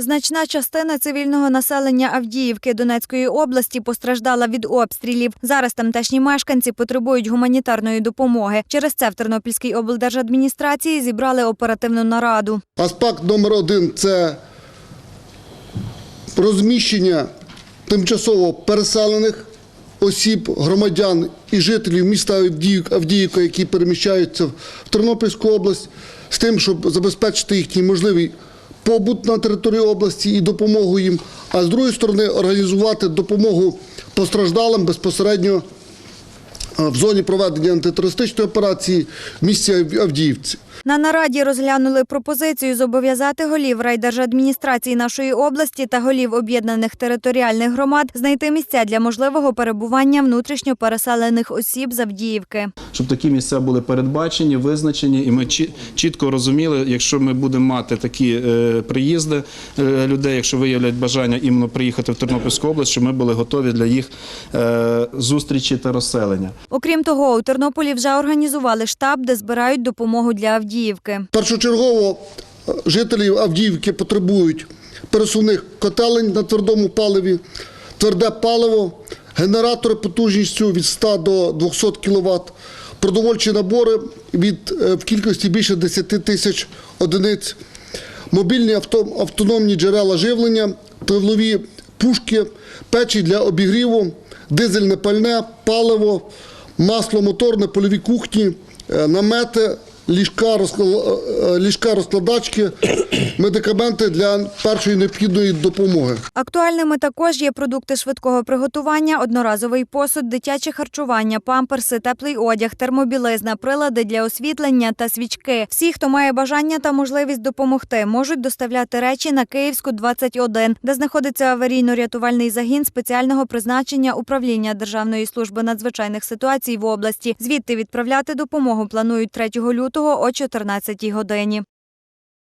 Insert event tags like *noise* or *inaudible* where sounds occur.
Значна частина цивільного населення Авдіївки Донецької області постраждала від обстрілів. Зараз тамтешні мешканці потребують гуманітарної допомоги. Через це в Тернопільській облдержадміністрації зібрали оперативну нараду. Аспект номер один це розміщення тимчасово переселених осіб, громадян і жителів міста Авдіївка, які переміщаються в Тернопільську область, з тим, щоб забезпечити їхній можливий побут на території області і допомогу їм, а з другої сторони організувати допомогу постраждалим безпосередньо в зоні проведення антитерористичної операції в місті Авдіївці. На нараді розглянули пропозицію зобов'язати голів райдержадміністрації нашої області та голів об'єднаних територіальних громад знайти місця для можливого перебування внутрішньо переселених осіб з Авдіївки. Щоб такі місця були передбачені, визначені, і ми чі- чітко розуміли, якщо ми будемо мати такі е, приїзди е, людей, якщо виявлять бажання іменно приїхати в Тернопільську область, щоб ми були готові для їх е, зустрічі та розселення. Окрім того, у Тернополі вже організували штаб, де збирають допомогу для Авдіївки. Першочергово е, жителі Авдіївки потребують пересувних котелень на твердому паливі, тверде паливо, генератори потужністю від 100 до 200 кВт, продовольчі набори від, е, в кількості більше 10 тисяч одиниць, мобільні авто, автономні джерела живлення, тривлові пушки, печі для обігріву, дизельне пальне, паливо, масло моторне, польові кухні, е, намети, ліжка, розкла- е, ліжка розкладачки, *coughs* медикаменти для першої необхідної допомоги. Актуальними також є продукти швидкого приготування, одноразовий посуд, дитяче харчування, памперси, теплий одяг, термобілизна, прилади для освітлення та свічки. Всі, хто має бажання та можливість допомогти, можуть доставляти речі на Київську 21, де знаходиться аварійно-рятувальний загін спеціального призначення управління Державної служби надзвичайних ситуацій в області. Звідти відправляти допомогу планують 3 лютого о 14 годині.